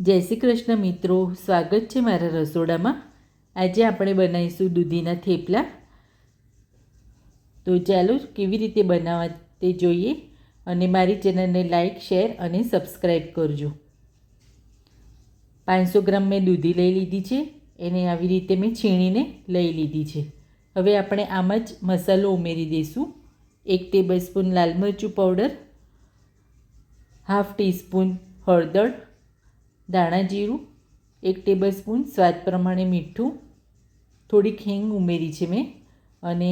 જય શ્રી કૃષ્ણ મિત્રો, સ્વાગત છે મારા રસોડામાં. આજે આપણે બનાવીશું દૂધીના થેપલા. તો ચાલો કેવી રીતે બનાવવા તે જોઈએ અને મારી ચેનલને લાઇક શેર અને સબસ્ક્રાઈબ કરજો. પાંચસો ગ્રામ મેં દૂધી લઈ લીધી છે. એને આવી રીતે મેં છીણીને લઈ લીધી છે. હવે આપણે આમાં જ મસાલો ઉમેરી દઈશું. એક ટેબલ સ્પૂન લાલ મરચું પાવડર, હાફ ટીસ્પૂન હળદર દાણા જીરું, એક ટેબલ સ્પૂન સ્વાદ પ્રમાણે મીઠું થોડીક હિંગ ઉમેરી છે મેં અને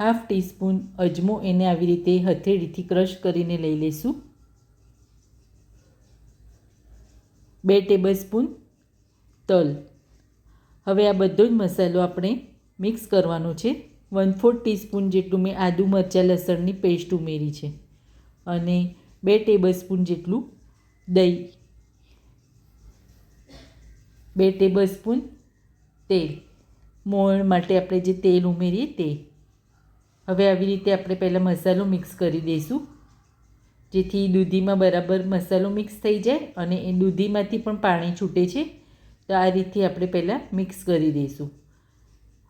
હાફ ટીસ્પૂન અજમો એને આવી રીતે હથેળીથી ક્રશ કરીને લઈ લઈશું બે ટેબલ સ્પૂન તલ. હવે આ બધો જ મસાલો આપણે મિક્સ કરવાનો છે. વન ફોર્થ ટીસ્પૂન જેટલું મેં આદુ મરચાં લસણની પેસ્ટ ઉમેરી છે અને બે ટેબલ સ્પૂન જેટલું દહીં. બે ટેબલ સ્પૂન તેલ. મોણ માટે આપણે જે તેલ ઉમેરીએ તે. હવે આવી રીતે આપણે પહેલાં મસાલો મિક્સ કરી દઈશું. જેથી દૂધીમાં બરાબર મસાલો મિક્સ થઈ જાય અને એ દૂધીમાંથી પણ પાણી છૂટે છે. તો આ રીતથી આપણે પહેલાં મિક્સ કરી દઈશું.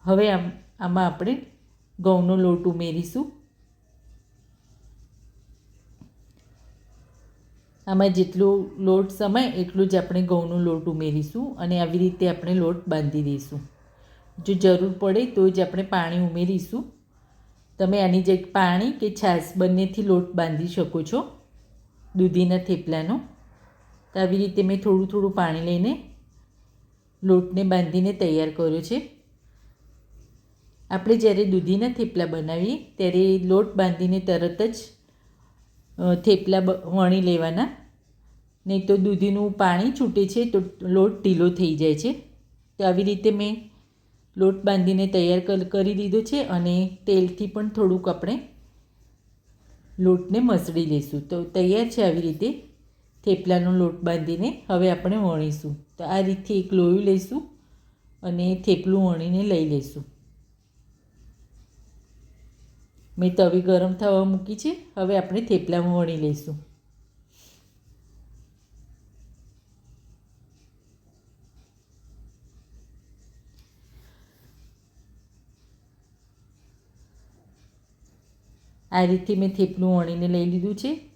હવે આમ, આમાં આપણે ઘઉંનો લોટ ઉમેરીશું. આમાં જેટલું લોટ સમાય એટલું જ આપણે ઘઉંનો લોટ ઉમેરીશું અને આવી રીતે આપણે લોટ બાંધી દઈશું. જો જરૂર પડે તો જ આપણે પાણી ઉમેરીશું. તમે આની જે પાણી કે છાશ બંનેથી લોટ બાંધી શકો છો, દૂધીના થેપલાનો. તો આવી રીતે મેં થોડું થોડું પાણી લઈને લોટને બાંધીને તૈયાર કર્યો છે. આપણે જ્યારે દૂધીના થેપલા બનાવીએ ત્યારે લોટ બાંધીને તરત જ થેપલા વણી લેવાના. નહીં તો દૂધીનું પાણી છૂટે છે તો લોટ ઢીલો થઈ જાય છે. તો આવી રીતે મેં લોટ બાંધીને તૈયાર કરી દીધો છે અને તેલથી પણ થોડુંક આપણે લોટને મસળી લઈશું. તો તૈયાર છે આવી રીતે થેપલાનો લોટ બાંધીને હવે આપણે વણીશું. તો આ રીતથી એક લોયું લઈશું અને થેપલું વણીને લઈ લઈશું. મેં તવી ગરમ થવા મૂકી છે. હવે આપણે થેપલામાં વણી લઈશું. આ રીતે મેં થેપલું વણીને લઈ લીધું છે.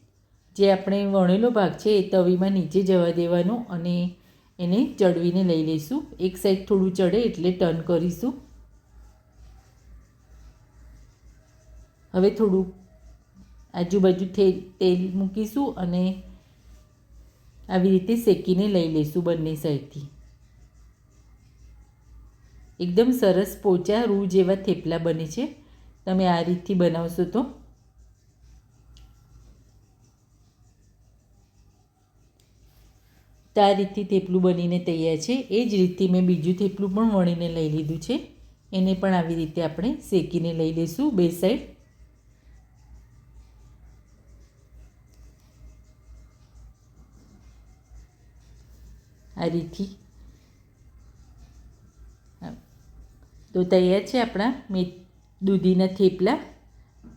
જે આપણે વણેલો ભાગ છે એ તવીમાં નીચે જવા દેવાનો અને એને ચડવીને લઈ લઈશું. એક સાઈડ થોડું ચડે એટલે ટર્ન કરીશું. હવે થોડું આજુબાજુ તેલ મૂકીશું અને આવી રીતે શેકીને લઈ લઈશું બંને સાઈડથી. એકદમ સરસ પોચા રૂ જેવા થેપલા બને છે. તમે આ રીતથી બનાવશો તો આ રીતથી થેપલું બનીને તૈયાર છે. એ જ રીતથી મેં બીજું થેપલું પણ વણીને લઈ લીધું છે. એને પણ આવી રીતે આપણે શેકીને લઈ લઈશું બે સાઈડ. આ રીતથી. તો તૈયાર છે આપણા મે, દૂધીના થેપલા.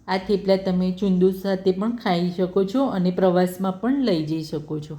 આ થેપલા તમે ચુંદુ સાથે પણ ખાઈ શકો છો અને પ્રવાસમાં પણ લઈ જઈ શકો છો.